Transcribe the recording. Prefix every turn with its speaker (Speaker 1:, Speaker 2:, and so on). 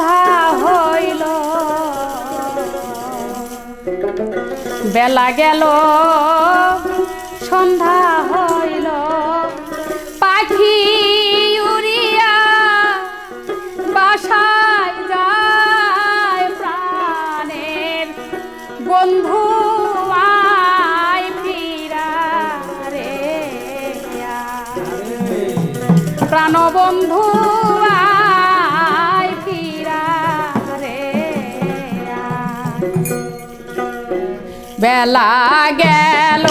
Speaker 1: সন্ধ্যা হইল। বেলা গেল সন্ধ্যা হইল। পাখি উড়িয়া বাসায় যায় প্রাণের বন্ধু আয় বেলা গেল।